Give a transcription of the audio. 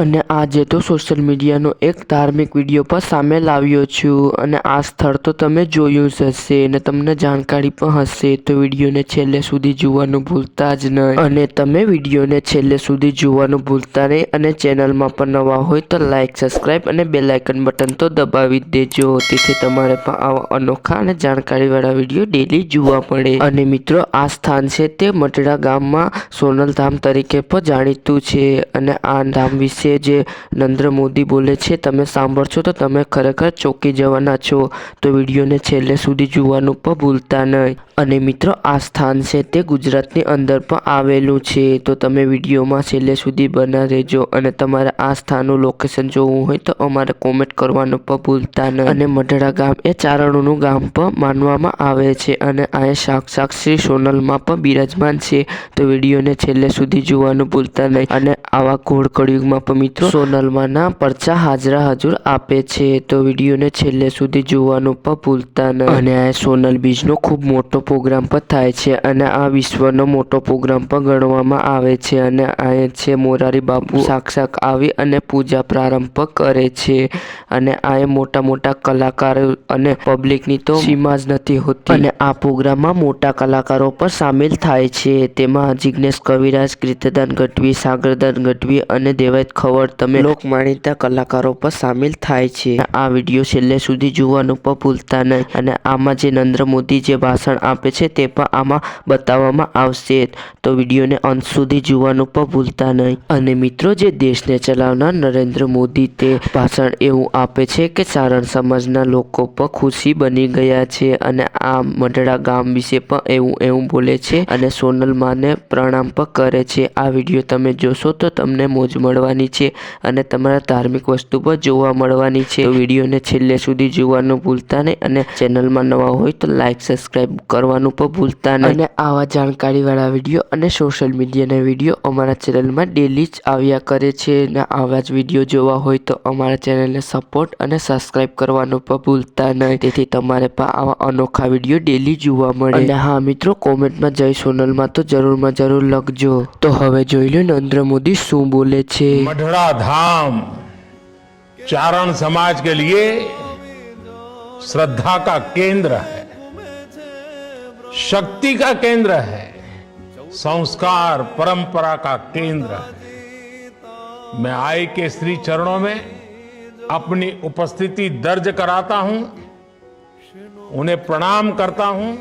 અને આજે તો સોશિયલ મીડિયાનો એક ધાર્મિક વીડિયો પણ સામે લાવ્યો છું. અને આ સ્થળ તો તમે જોયું જ હશે અને તમને જાણકારી પણ હશે, તો વિડીયોને છેલ્લે સુધી જોવાનું ભૂલતા જ નહીં. અને તમે વિડીયોને છેલ્લે સુધી જોવાનું ભૂલતા નહીં અને ચેનલમાં પણ નવા હોય તો લાઈક, સબસ્ક્રાઈબ અને બે લાઇકન બટન તો દબાવી દેજો. તેથી તમારે પણ આવા અનોખા અને જાણકારીવાળા વીડિયો ડેલી જોવા મળે. અને મિત્રો, આ સ્થાન છે તે મટડા ગામમાં સોનલ ધામ તરીકે પણ જાણીતું છે. અને આ ધામ વિશે જે નરેન્દ્ર મોદી બોલે છે, તમે સાંભળશો તો તમે ખરેખર ચોંકી જવાના છો. તો વિડીયોને છેલ્લે સુધી જોવાનું પણ ભૂલતા નહીં. અને મિત્રો, આ સ્થાન છે તે ગુજરાતની અંદર પણ આવેલું છે. તો તમે વિડીયોમાં છેલ્લે સુધી બના રહેજો અને તમારે આ સ્થાનનું લોકેશન જોવું હોય તો અમારે કોમેન્ટ કરવાનું પણ ભૂલતા નહીં. અને મઢડા ગામ એ ચારણોનું ગામ પણ માનવામાં આવે છે અને આ સાક્ષાત શ્રી સોનલમાં પણ બિરાજમાન છે. તો વિડીયોને છેલ્લે સુધી જોવાનું ભૂલતા નહીં. અને આવા ઘોડ કળિયુગમાં પણ મિત્રો સોનલમાંના પરચા હાજરા હજુર આપે છે. તો વિડીયોને છેલ્લે સુધી જોવાનું પણ ભૂલતા નહીં. અને આ સોનલ બીજનો ખૂબ મોટો પ્રોગ્રામ પણ થાય છે અને આ વિશ્વનો મોટો પ્રોગ્રામ પણ ગણવામાં આવે છે અને આ છે મોરારી બાપુ સાક્ષાત આવી અને પૂજા પ્રારંભ કરે છે અને આ મોટા મોટા કલાકારો અને પબ્લિકની તો સીમા જ નથી હોતી. અને આ પ્રોગ્રામમાં મોટા કલાકારો પણ સામેલ થાય છે. તેમાં જિગ્નેશ કવિરાજ, કીર્તદાન ગઢવી, સાગરદાન ગઢવી અને દેવાયત ખવડ તમે લોકમાન્યતા કલાકારો પણ સામેલ થાય છે. આ વીડિયો છેલ્લે સુધી જોવાનું પણ ભૂલતા નહીં. અને આમાં જે નરેન્દ્ર મોદી જે ભાષણ આપે છે તે પણ આમાં બતાવવામાં આવશે તો વિડીયોને અંત સુધી જોવાનું પણ ભૂલતા નહીં. અને મિત્રો, જે દેશને ચલાવનાર નરેન્દ્ર મોદી તે ભાષણ એવું આપે છે કે સારણ સમાજના લોકો પણ ખુશી બની ગયા છે અને આ મઢડા ગામ વિશે પણ એવું એવું બોલે છે અને સોનલ માને પ્રણામ પણ કરે છે. આ વીડિયો તમે જોશો તો તમને મોજ મળવાની છે અને તમારા ધાર્મિક વસ્તુ પણ જોવા મળવાની છે. વિડીયોને છેલ્લે સુધી જોવાનું ભૂલતા નહીં અને ચેનલમાં નવા હોય તો લાઈક સબસ્ક્રાઈબ કરવાનું પણ ભૂલતા નહીં અને આવા જાણકારીવાળા વિડીયો અને સોશિયલ મીડિયાના વિડીયો અમારા ચેનલમાં ડેલી જ આવ્યા કરે છે અને આવા જ વિડીયો જોવા હોય તો અમારા ચેનલને સપોર્ટ અને સબસ્ક્રાઈબ કરવાનું પણ ભૂલતા નહીં તેથી તમારે પણ આવા અનોખા વિડીયો ડેલી જોવા મળે અને હા મિત્રો કોમેન્ટમાં જય સોનલમાં તો જરૂરમાં જરૂર લખજો તો હવે જોઈ લો નરેન્દ્ર મોદી શું બોલે છે मढ़ड़ा धाम चारण समाज के लिए श्रद्धा का केंद्र है शक्ति का केंद्र है, संस्कार, परंपरा का केंद्र है। मैं आई के श्री चरणों में अपनी उपस्थिति दर्ज कराता हूँ, उन्हें प्रणाम करता हूँ